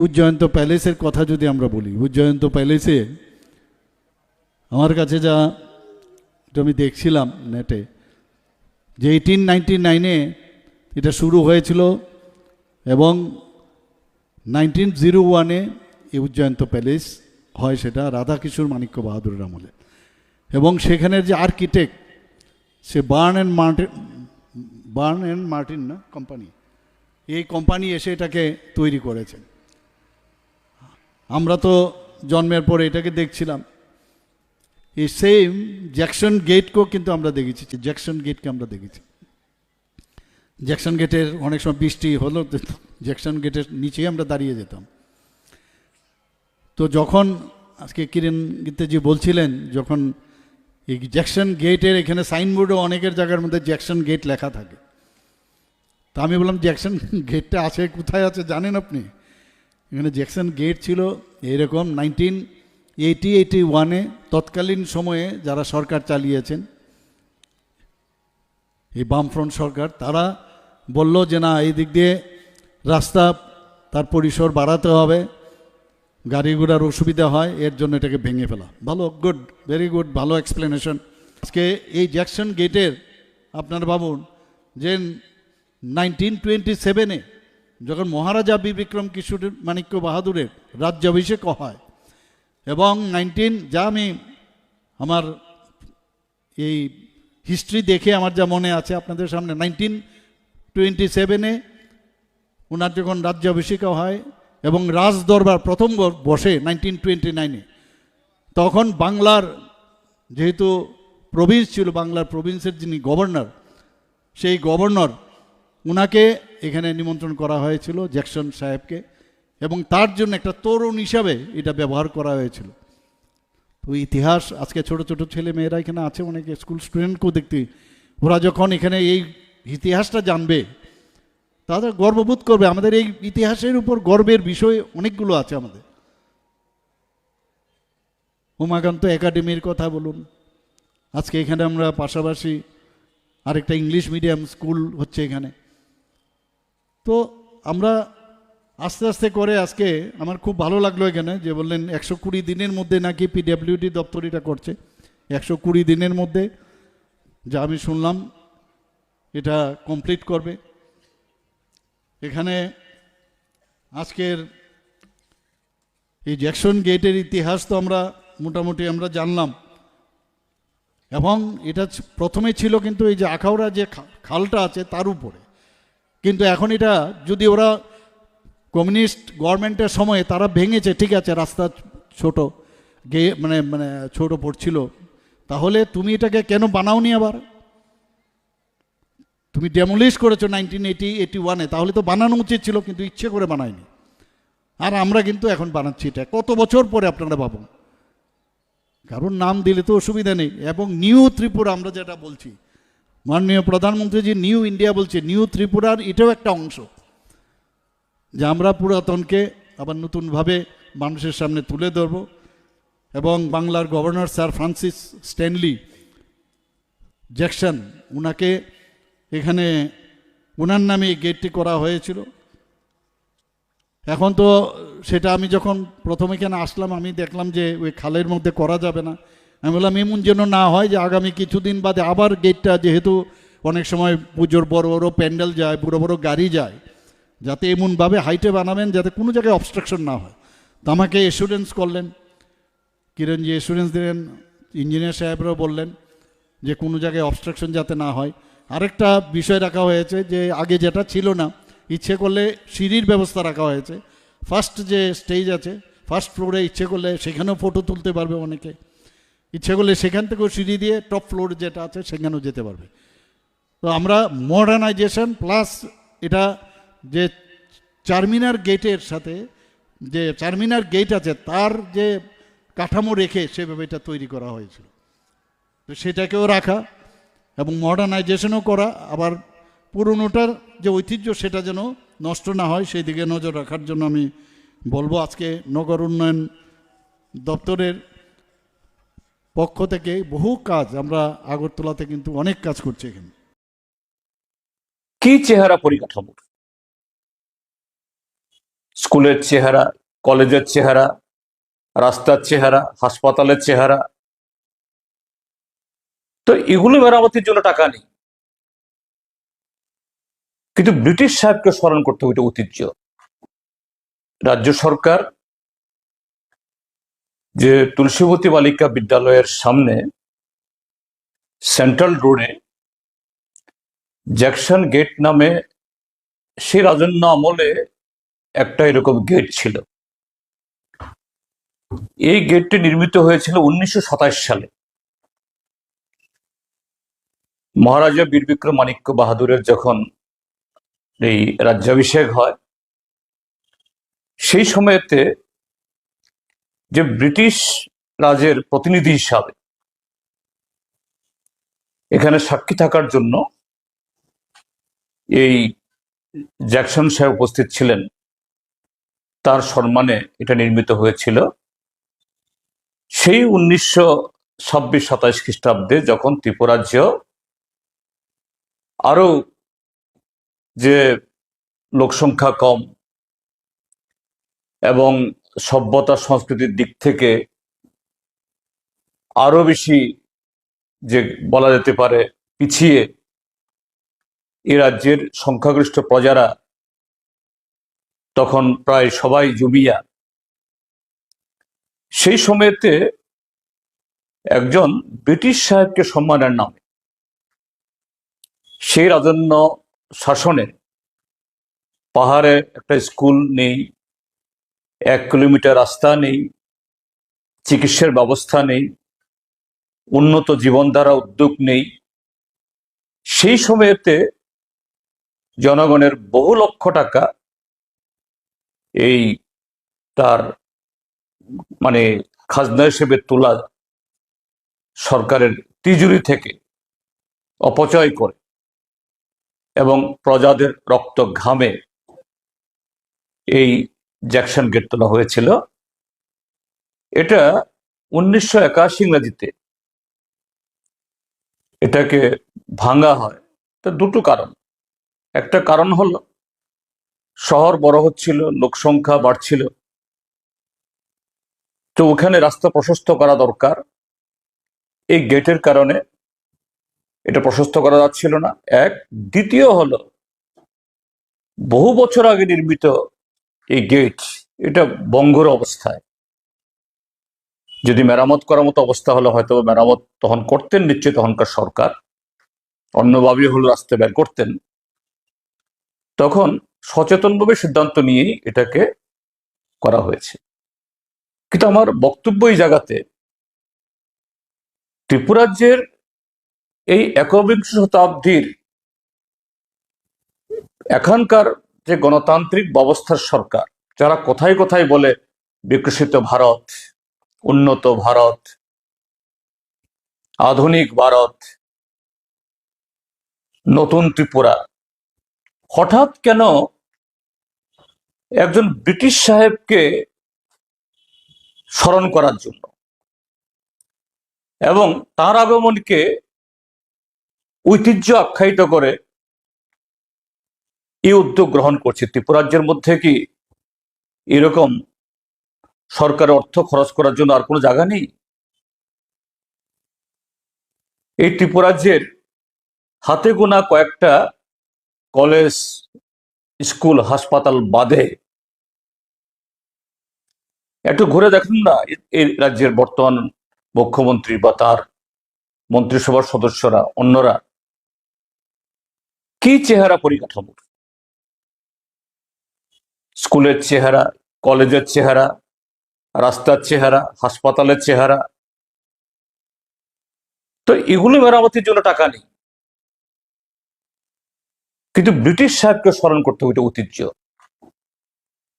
উজ্জয়ন্ত প্যালেসের কথা যদি আমরা বলি, উজ্জয়ন্ত প্যালেসে আমার কাছে যা আমি দেখছিলাম নেটে যে এইটিন নাইনটি নাইনে এটা শুরু হয়েছিল এবং নাইনটিন জিরো ওয়ানে এই উজ্জয়ন্ত প্যালেস হয় সেটা রাধাকিশোর মাণিক্য বাহাদুরের আমলে এবং সেখানের যে architect say Burn and Martin Burn and Martin না কোম্পানি এই কোম্পানি এসে এটাকে তৈরি করেছেন। আমরা তো জন্মের পরে এটাকে দেখছিলাম। এই সেম জ্যাকসন গেটকেও কিন্তু আমরা দেখেছি জ্যাকসন গেটকে আমরা দেখেছি। জ্যাকসন গেটের অনেক সময় বৃষ্টি হলো জ্যাকসন গেটের নিচেই আমরা দাঁড়িয়ে যেতাম। তো যখন আজকে কিরেন গীতেজি বলছিলেন, যখন এই জ্যাকসন গেটের এখানে সাইনবোর্ডে অনেকের জায়গার মধ্যে জ্যাকসন গেট লেখা থাকে। তা আমি বললাম জ্যাকসন গেটটা আছে, কোথায় আছে জানেন আপনি? এখানে জ্যাকসন গেট ছিল, এইরকম নাইনটিন এইটি এইটি ওয়ানে তৎকালীন সময়ে যারা সরকার চালিয়েছেন, এই বামফ্রন্ট সরকার, তারা বলল যে না, এই দিক দিয়ে রাস্তা, তার পরিসর বাড়াতে হবে, গাড়ি ঘোড়ার অসুবিধা হয়, এর জন্য এটাকে ভেঙে ফেলা। ভালো গুড ভেরি গুড ভালো এক্সপ্লেনেশন আজকে এই জ্যাকসন গেটের আপনার ভাবুন, যে নাইনটিন টোয়েন্টি সেভেনে যখন মহারাজা বিবিক্রম কিশোর মাণিক্য বাহাদুরের রাজ্যাভিষেক হয়, এবং নাইনটিন যা আমি আমার এই হিস্ট্রি দেখে আমার যা মনে আছে আপনাদের সামনে নাইনটিন টোয়েন্টি সেভেনে ওনার যখন রাজ্যাভিষেক হয় এবং রাজ দরবার প্রথম বসে নাইনটিন টোয়েন্টি নাইনে তখন বাংলার যেহেতু প্রভিন্স ছিল, বাংলার প্রভিন্সের যিনি গভর্নর সেই গভর্নর উনাকে এখানে নিমন্ত্রণ করা হয়েছিল জ্যাকসন সাহেবকে, এবং তার জন্য একটা তরুণ হিসাবে এটা ব্যবহার করা হয়েছিল। তো ইতিহাস, আজকে ছোট ছোট ছেলে মেয়েরা এখানে আছে, অনেকে স্কুল স্টুডেন্টকেও দেখতে, ওরা যখন এখানে এই ইতিহাসটা জানবে তাদের গর্ববোধ করবে, আমাদের এই ইতিহাসের উপর গর্বের বিষয় অনেকগুলো আছে আমাদের। উমাকান্ত একাডেমির কথা বলুন, আজকে এখানে আমরা পাশাপাশি আরেকটা ইংলিশ মিডিয়াম স্কুল হচ্ছে এখানে। তো আমরা আস্তে আস্তে করে আজকে আমার খুব ভালো লাগল এখানে যে বললেন একশো কুড়ি দিনের মধ্যে নাকি পিডাব্লিউডি দপ্তর এটা করছে। একশো কুড়ি দিনের মধ্যে যা আমি শুনলাম, এটা কমপ্লিট করবে। এখানে আজকের এই জ্যাকসন গেটের ইতিহাস তো আমরা মোটামুটি আমরা জানলাম। এবং এটা প্রথমে ছিল কিন্তু এই যে আখাউড়া যে খালটা আছে তার উপরে। কিন্তু এখন এটা যদি ওরা কমিউনিস্ট গভর্নমেন্টের সময়ে তারা ভেঙেছে, ঠিক আছে, রাস্তা ছোট, গে মানে মানে ছোট পড়ছিল, তাহলে তুমি এটাকে কেন বানাওনি আবার? তুমি ডেমোলিশ করেছ নাইনটিন এইটি এইটি ওয়ানে তাহলে তো বানানো উচিত ছিল, কিন্তু ইচ্ছে করে বানায়নি। আর আমরা কিন্তু এখন বানাচ্ছি এটা। কত বছর পরে আপনারা ভাবুন। কারণ নাম দিলে তো অসুবিধা নেই। এবং নিউ ত্রিপুরা, আমরা যেটা বলছি মাননীয় প্রধানমন্ত্রীজি নিউ ইন্ডিয়া বলছে নিউ ত্রিপুরার এটাও একটা অংশ। যে আমরা পুরাতনকে আবার নতুনভাবে মানুষের সামনে তুলে ধরব এবং বাংলার governor sir Francis Stanley Jackson ওনাকে এখানে ওনার নামে এই গেটটি করা হয়েছিল। এখন তো সেটা আমি যখন প্রথম এখানে আসলাম, আমি দেখলাম যে ওই খালের মধ্যে করা যাবে না। আমি বললাম, এমন যেন না হয় যে আগামী কিছুদিন বাদে আবার গেটটা যেহেতু অনেক সময় পুজোর বড় বড় প্যান্ডেল যায়, বড় বড় গাড়ি যায়, যাতে এমনভাবে হাইটে বানাবেন যাতে কোনো জায়গায় অবস্ট্রাকশন না হয়। তো আমাকে এসুরেন্স করলেন। কিরণ যে এসুরেন্স দিলেন ইঞ্জিনিয়ার সাহেবরাও বললেন যে কোনো জায়গায় অবস্ট্রাকশন যাতে না হয়। আরেকটা বিষয় রাখা হয়েছে যে আগে যেটা ছিল না, ইচ্ছে করলে সিঁড়ির ব্যবস্থা রাখা হয়েছে। ফার্স্ট যে স্টেজ আছে ফার্স্ট ফ্লোরে ইচ্ছে করলে সেখানেও ফটো তুলতে পারবে অনেকে। ইচ্ছে করলে সেখান থেকেও সিঁড়ি দিয়ে টপ ফ্লোর যেটা আছে সেখানেও যেতে পারবে। তো আমরা মডার্নাইজেশন প্লাস এটা যে চারমিনার গেটের সাথে যে চারমিনার গেট আছে তার যে কাঠামো রেখে সেভাবে এটা তৈরি করা হয়েছিল। তো সেটাকেও রাখা এবং মডার্নাইজেশনও করা, আবার পুরনোটার যে ঐতিহ্য সেটা যেন নষ্ট না হয় সেই দিকে নজর রাখার জন্য আমি বলব আজকে নগর উন্নয়ন দপ্তরের পক্ষ থেকে বহু কাজ আমরা আগরতলাতে কিন্তু অনেক কাজ করছি এখানে। কি চেহারা পরিকাঠামো স্কুলের চেহারা, কলেজের চেহারা, রাস্তার চেহারা, হাসপাতালের চেহারা। তো এগুলো মেরামতির জন্য টাকা নেই। কিন্তু ব্রিটিশ সাহেবকে স্মরণ করতে হবে ঐতিহ্য। রাজ্য সরকার যে তুলসীবতী বালিকা বিদ্যালয়ের সামনে সেন্ট্রাল রোডে জ্যাকসন গেট নামে সেই রাজন্য আমলে একটা এরকম গেট ছিল। এই গেটটি নির্মিত হয়েছিল উনিশশো সাতাশ সালে। মহারাজা বীর বিক্রম মাণিক্য বাহাদুরের যখন এই রাজ্যাভিষেক হয়, সেই সময়তে যে ব্রিটিশ রাজের প্রতিনিধি হিসাবে এখানে সাক্ষী থাকার জন্য এই জ্যাকসন সাহেব উপস্থিত ছিলেন, তার সম্মানে এটা নির্মিত হয়েছিল। সেই উনিশশো ছাব্বিশ সাতাইশ খ্রিস্টাব্দে যখন ত্রিপুরাজ্য আরও যে লোকসংখ্যা কম এবং সভ্যতা সংস্কৃতির দিক থেকে আরও বেশি যে বলা যেতে পারে পিছিয়ে এ রাজ্যের সংখ্যাগরিষ্ঠ প্রজারা তখন প্রায় সবাই জমিয়া। সেই সময়তে একজন ব্রিটিশ সাহেবকে সম্মানের নামে সেই রাজন্য শাসনে পাহাড়ে একটা স্কুল নেই এক কিলোমিটার রাস্তা নেই, চিকিৎসার ব্যবস্থা নেই, উন্নত জীবনধারা উদ্যোগ নেই। সেই সময়েতে জনগণের বহু লক্ষ টাকা এই তার মানে খাজনা হিসেবে তোলা সরকারের তিজুরি থেকে অপচয় করে এবং প্রজাদের রক্ত ঘামে এই জ্যাকসন গেট তোলা হয়েছিল। এটা উনিশশো একাশি ইংরাজিতে এটাকে ভাঙা হয়। তো দুটো কারণ। একটা কারণ হলো, শহর বড় হচ্ছিল লোক সংখ্যা বাড়ছিল। তো ওখানে রাস্তা প্রশস্ত করা দরকার। এই গেটের কারণে এটা প্রশস্ত করা যাচ্ছিল না। এক, দ্বিতীয় হলো, বহু বছর আগে নির্মিত এই গেট এটা বঙ্গর অবস্থায়। যদি মেরামত করার মতো অবস্থা হলে হয়তো মেরামত তখন করতেন নিশ্চয়ই তখনকার সরকার। অন্যভাবে হলো রাস্তা বের করতেন। তখন সচেতনভাবে সিদ্ধান্ত নিয়েই এটাকে করা হয়েছে। কিন্তু আমার বক্তব্য এই জায়গাতে, ত্রিপুরাজ্যের এই একবিংশ শতাব্দীর এখানকার যে গণতান্ত্রিক ব্যবস্থার সরকার, যারা কোথায় কোথায় বলে বিকশিত ভারত, উন্নত ভারত, আধুনিক ভারত, নতুন ত্রিপুরা, হঠাৎ কেন একজন ব্রিটিশ সাহেবকে স্মরণ করার জন্য এবং তার আগমনকে ঐতিহ্য আখ্যায়িত করে এই উদ্যোগ গ্রহণ করছে? ত্রিপুরাজ্যের মধ্যে কি এরকম সরকারের অর্থ খরচ করার জন্য আর কোনো জায়গা নেই? এই ত্রিপুরাজ্যের হাতে গোনা কয়েকটা কলেজ, স্কুল, হাসপাতাল বাদে একটু ঘুরে দেখুন না এই রাজ্যের বর্তমান মুখ্যমন্ত্রী বা তার মন্ত্রিসভার সদস্যরা, অন্যরা? কি চেহারা পরিকাঠামোর? স্কুলের চেহারা, কলেজের চেহারা, রাস্তার চেহারা, হাসপাতালের চেহারা। তো এগুলো মেরামতির জন্য টাকা নেই। কিন্তু ব্রিটিশ সাহেবকে স্মরণ করতে হবে ঐতিহ্য।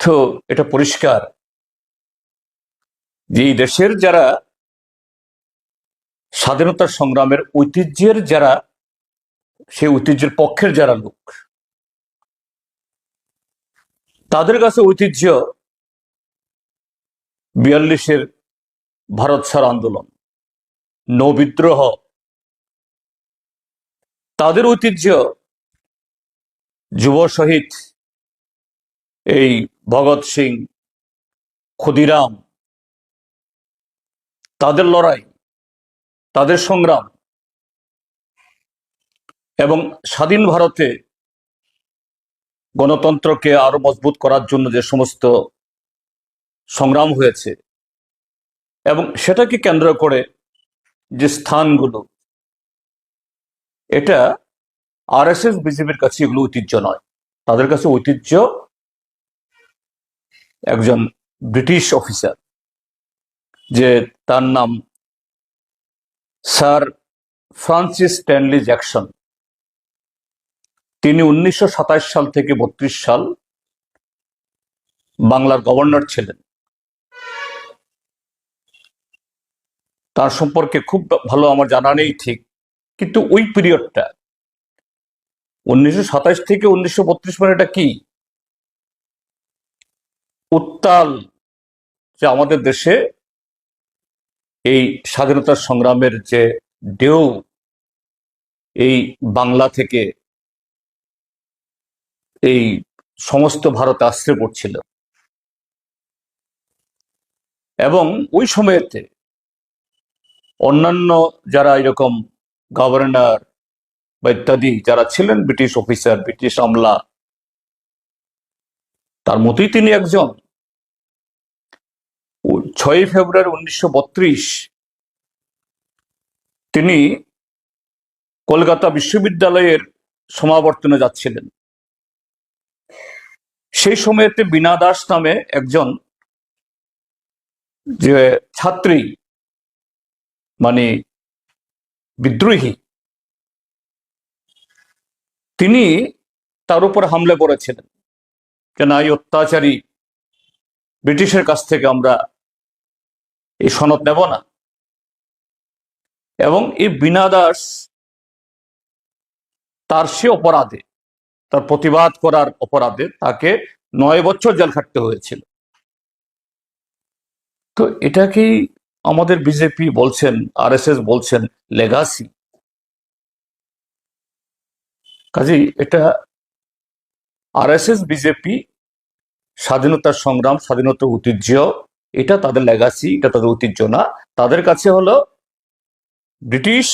তো এটা পরিষ্কার যে এই দেশের যারা স্বাধীনতা সংগ্রামের ঐতিহ্যের যারা, সেই ঐতিহ্যের পক্ষের যারা লোক তাদের কাছে ঐতিহ্য বিয়াল্লিশের ভারত ছাড় আন্দোলন। নৌ বিদ্রোহ। তাদের ঐতিহ্য যুব শহীদ এই ভগৎ সিং, ক্ষুদিরাম, তাদের লড়াই, তাদের সংগ্রাম এবং স্বাধীন ভারতে গণতন্ত্রকে আরও মজবুত করার জন্য যে সমস্ত সংগ্রাম হয়েছে এবং সেটাকে কেন্দ্র করে যে স্থানগুলো, এটা আর এস এস বিজেপির কাছে এগুলো ঐতিহ্য নয়। তাদের কাছে ঐতিহ্য একজন ব্রিটিশ অফিসার, যে তার নাম স্যার ফ্রান্সিস স্ট্যানলি জ্যাকসন। তিনি উনিশশো সাতাশ সাল থেকে বত্রিশ সাল বাংলার গভর্নর ছিলেন। তার সম্পর্কে খুব ভালো আমার জানা নেই ঠিক, কিন্তু ওই পিরিয়ডটা, উনিশশো সাতাশ থেকে উনিশশো বত্রিশ মানে এটা কি? উত্তাল যে আমাদের দেশে এই স্বাধীনতা সংগ্রামের যে ঢেউ, এই বাংলা থেকে এই সমস্ত ভারতে আশ্রয় পড়ছিল। এবং ওই সময়তে অন্যান্য যারা এরকম গভর্নর বা ইত্যাদি যারা ছিলেন, ব্রিটিশ অফিসার ব্রিটিশ আমলা, তার মতোই তিনি একজন। ছয়ই ফেব্রুয়ারি উনিশশো তিনি কলকাতা বিশ্ববিদ্যালয়ের সমাবর্তনে যাচ্ছিলেন। সেই সময়তে বীণা দাস নামে একজন যে ছাত্রী মানে বিদ্রোহী, তিনি তার উপর হামলা করেছিলেন। যে না এই অত্যাচারী ব্রিটিশের কাছ থেকে আমরা এই সনদ নেব না? এবং এই বিনা দাস তার সে অপরাধে তার প্রতিবাদ করার অপরাধে তাকে নয় বছর জেল খাটতে হয়েছিল। তো এটাকেই আমাদের বিজেপি বলছেন, আরএসএস বলছেন লেগাসি কাজেই এটা আরএসএস, বিজেপি স্বাধীনতার সংগ্রাম স্বাধীনতার ঐতিহ্য, এটা তাদের লেগাসি এটা তাদের ঐতিহ্য না। তাদের কাছে হলো ব্রিটিশ,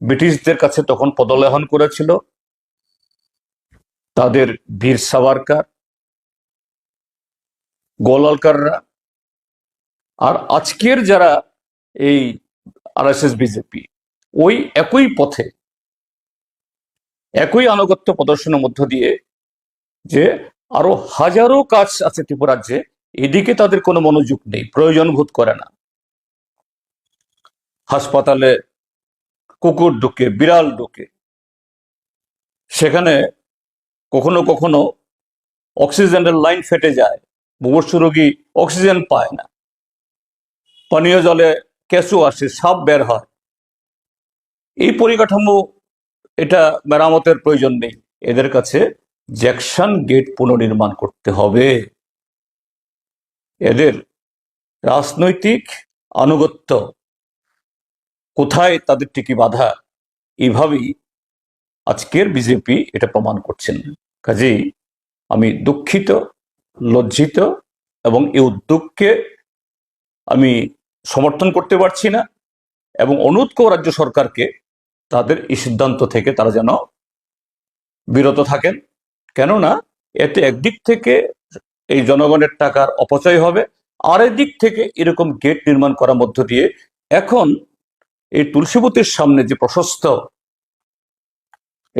ব্রিটিশদের কাছে তখন পদলেহন করেছিল। তাদের বীর সাভারকার, গোলালকাররা আর আজকের যারা এই আরএসএস বিজেপি, ওই একই পথে, একই আনুগত্য প্রদর্শনের মধ্য দিয়ে যে আরও হাজারো কাজ আছে ত্রিপুরাজ্যে এদিকে তাদের কোনো মনোযোগ নেই, প্রয়োজন বোধ করে না। হাসপাতালে কুকুর ঢুকে, বিড়াল ঢুকে, সেখানে কখনো কখনো অক্সিজেনের লাইন ফেটে যায়, মুমূর্ষু রোগী অক্সিজেন পায় না। পানীয় জলে কেঁচু আসে, সাপ বের হয়। এই পরিকাঠামো, এটা মেরামতের প্রয়োজন নেই। এদের কাছে জ্যাকশন গেট পুনর্নির্মাণ করতে হবে। এদের রাজনৈতিক আনুগত্য, কোথায় তাদের টিকি বাধা এইভাবেই আজকের বিজেপি এটা প্রমাণ করছেন। কাজেই আমি দুঃখিত, লজ্জিত এবং এই উদ্যোগকে আমি সমর্থন করতে পারছি না এবং অনুরোধ করব রাজ্য সরকারকে তাদের এই সিদ্ধান্ত থেকে তারা যেন বিরত থাকেন। কেননা এতে একদিক থেকে এই জনগণের টাকার অপচয় হবে, আর দিক থেকে এরকম গেট নির্মাণ করার মধ্য দিয়ে এখন এই তুলসীবতীর সামনে যে প্রশস্ত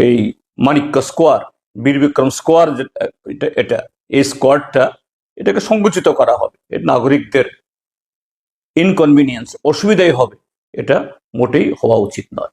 এই মানিক্য স্কোয়ার বীর বিক্রম স্কোয়ার এটা এটা, এই স্কোয়ারটা এটাকে সংকুচিত করা হবে। এর নাগরিকদের ইনকনভিনিয়েন্স অসুবিধাই হবে। এটা মোটেই হওয়া উচিত নয়।